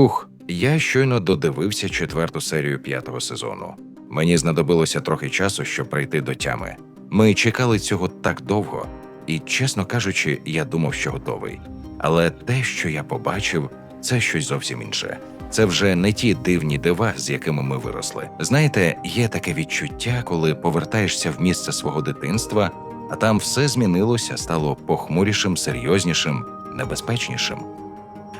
Хух, я щойно додивився четверту серію п'ятого сезону. Мені знадобилося трохи часу, щоб прийти до тями. Ми чекали цього так довго, і, чесно кажучи, я думав, що готовий. Але те, що я побачив, це щось зовсім інше. Це вже не ті дивні дива, з якими ми виросли. Знаєте, є таке відчуття, коли повертаєшся в місце свого дитинства, а там все змінилося, стало похмурішим, серйознішим, небезпечнішим.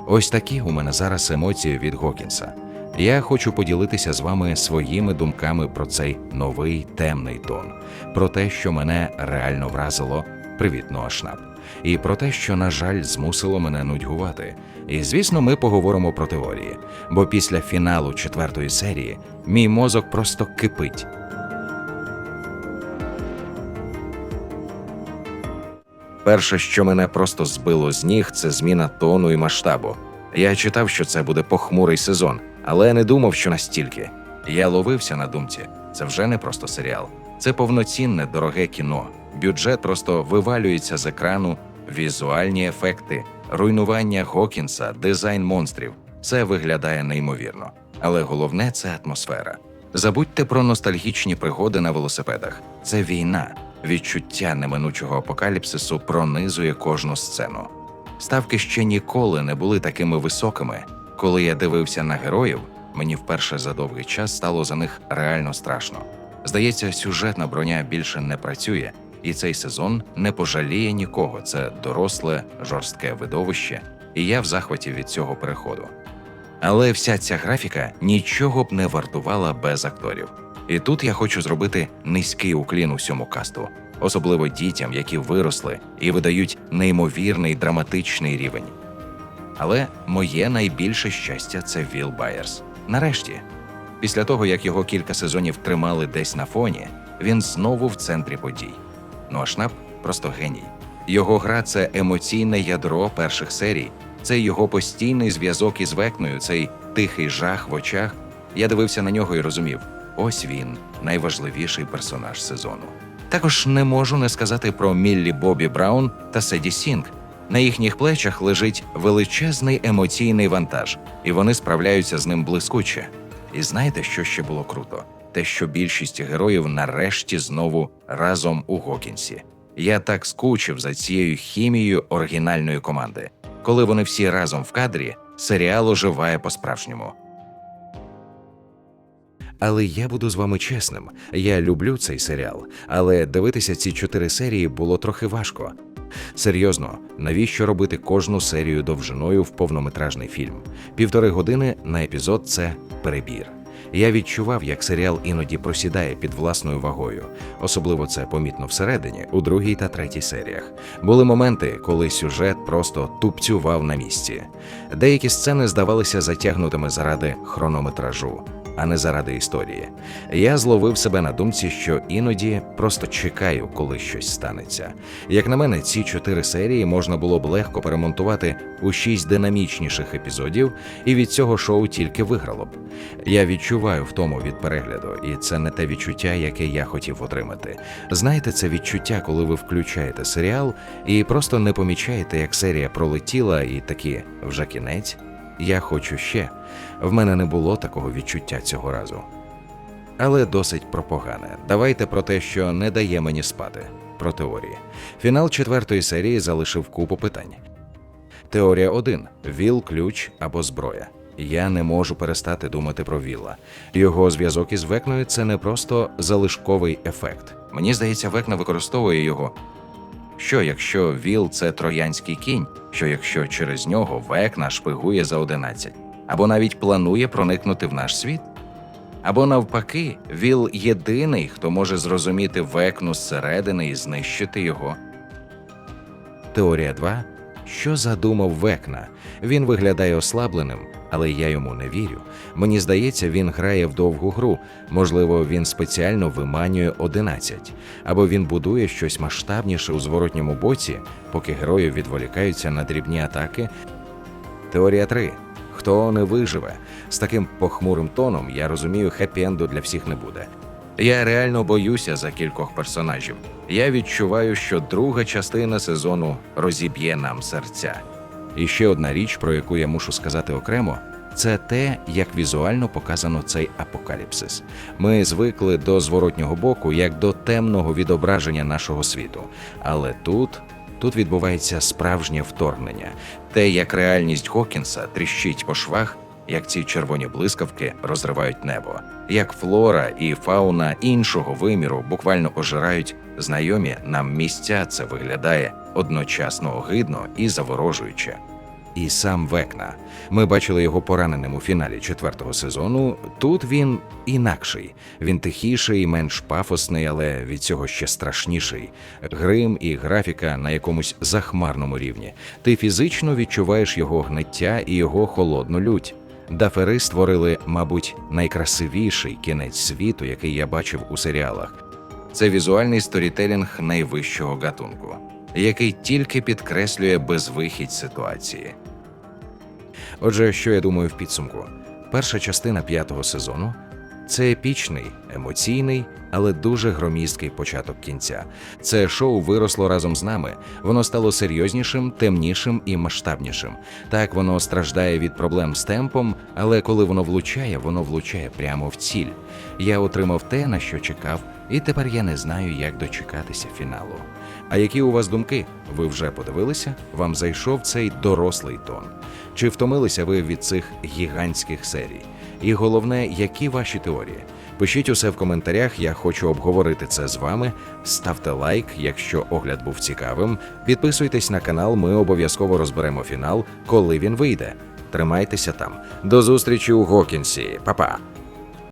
Ось такі у мене зараз емоції від Гокінса. Я хочу поділитися з вами своїми думками про цей новий темний тон, про те, що мене реально вразило привіт, Ноа Шнап, і про те, що, на жаль, змусило мене нудьгувати. І звісно, ми поговоримо про теорії, бо після фіналу четвертої серії мій мозок просто кипить. Перше, що мене просто збило з ніг, це зміна тону і масштабу. Я читав, що це буде похмурий сезон, але не думав, що настільки. Я ловився на думці. Це вже не просто серіал, це повноцінне дороге кіно. Бюджет просто вивалюється з екрану, візуальні ефекти, руйнування Гокінса, дизайн монстрів. Це виглядає неймовірно. Але головне це атмосфера. Забудьте про ностальгічні пригоди на велосипедах. Це війна. Відчуття неминучого апокаліпсису пронизує кожну сцену. Ставки ще ніколи не були такими високими. Коли я дивився на героїв, мені вперше за довгий час стало за них реально страшно. Здається, сюжетна броня більше не працює, і цей сезон не пожаліє нікого. Це доросле, жорстке видовище, і я в захваті від цього переходу. Але вся ця графіка нічого б не вартувала без акторів. І тут я хочу зробити низький уклін усьому касту, особливо дітям, які виросли і видають неймовірний драматичний рівень. Але моє найбільше щастя це Віл Байерс. Нарешті, після того як його кілька сезонів тримали десь на фоні, він знову в центрі подій. Ну а Шнап просто геній. Його гра це емоційне ядро перших серій, це його постійний зв'язок із Векною, цей тихий жах в очах. Я дивився на нього і розумів: ось він, найважливіший персонаж сезону. Також не можу не сказати про Міллі Бобі Браун та Седі Сінг. На їхніх плечах лежить величезний емоційний вантаж, і вони справляються з ним блискуче. І знаєте, що ще було круто? Те, що більшість героїв нарешті знову разом у Гокінсі. Я так скучив за цією хімією оригінальної команди. Коли вони всі разом в кадрі, серіал оживає по-справжньому. Але я буду з вами чесним. Я люблю цей серіал, але дивитися ці чотири серії було трохи важко. Серйозно, навіщо робити кожну серію довжиною в повнометражний фільм? Півтори години на епізод це перебір. Я відчував, як серіал іноді просідає під власною вагою. Особливо це помітно всередині, у другій та третій серіях. Були моменти, коли сюжет просто тупцював на місці. Деякі сцени здавалися затягнутими заради хронометражу, а не заради історії. Я зловив себе на думці, що іноді просто чекаю, коли щось станеться. Як на мене, ці чотири серії можна було б легко перемонтувати у шість динамічніших епізодів, і від цього шоу тільки виграло б. Я відчуваю втому від перегляду, і це не те відчуття, яке я хотів отримати. Знаєте, це відчуття, коли ви включаєте серіал і просто не помічаєте, як серія пролетіла, і таки вже кінець. Я хочу ще. В мене не було такого відчуття цього разу. Але досить про погане. Давайте про те, що не дає мені спати. Про теорії. Фінал четвертої серії залишив купу питань. Теорія 1. Віл, ключ або зброя. Я не можу перестати думати про Вілла. Його зв'язок із Векною це не просто залишковий ефект. Мені здається, Векна використовує його. Що якщо Віл це троянський кінь? Що якщо через нього Векна шпигує за 11? Або навіть планує проникнути в наш світ? Або навпаки, Віл єдиний, хто може зрозуміти Векну зсередини і знищити його. Теорія 2. Що задумав Векна? Він виглядає ослабленим, але я йому не вірю. Мені здається, він грає в довгу гру. Можливо, він спеціально виманює 11. або він будує щось масштабніше у зворотньому боці, поки герої відволікаються на дрібні атаки. Теорія 3. Хто не виживе? З таким похмурим тоном я розумію, хеппі-енду для всіх не буде. Я реально боюся за кількох персонажів. Я відчуваю, що друга частина сезону розіб'є нам серця. І ще одна річ, про яку я мушу сказати окремо, це те, як візуально показано цей апокаліпсис. Ми звикли до зворотнього боку, як до темного відображення нашого світу. Але тут, тут відбувається справжнє вторгнення. Те, як реальність Хокінса тріщить по швах, як ці червоні блискавки розривають небо, як флора і фауна іншого виміру буквально ожирають знайомі нам місця, це виглядає одночасно огидно і заворожуюче. І сам Векна. Ми бачили його пораненим у фіналі четвертого сезону. Тут він інакший. Він тихіший, менш пафосний, але від цього ще страшніший. Грим і графіка на якомусь захмарному рівні. Ти фізично відчуваєш його гниття і його холодну лють. Дафери створили, мабуть, найкрасивіший кінець світу, який я бачив у серіалах. Це візуальний сторітелінг найвищого гатунку, який тільки підкреслює безвихідь ситуації. Отже, що я думаю в підсумку? Перша частина п'ятого сезону це епічний, емоційний, але дуже громісткий початок кінця. Це шоу виросло разом з нами. Воно стало серйознішим, темнішим і масштабнішим. Так воно страждає від проблем з темпом, але коли воно влучає, воно влучає прямо в ціль. Я отримав те, на що чекав, і тепер я не знаю, як дочекатися фіналу. А які у вас думки? Ви вже подивилися? Вам зайшов цей дорослий тон? Чи втомилися ви від цих гігантських серій? І головне, які ваші теорії? Пишіть усе в коментарях, я хочу обговорити це з вами. Ставте лайк, якщо огляд був цікавим. Підписуйтесь на канал, ми обов'язково розберемо фінал, коли він вийде. Тримайтеся там. До зустрічі у Гокінсі. Па-па!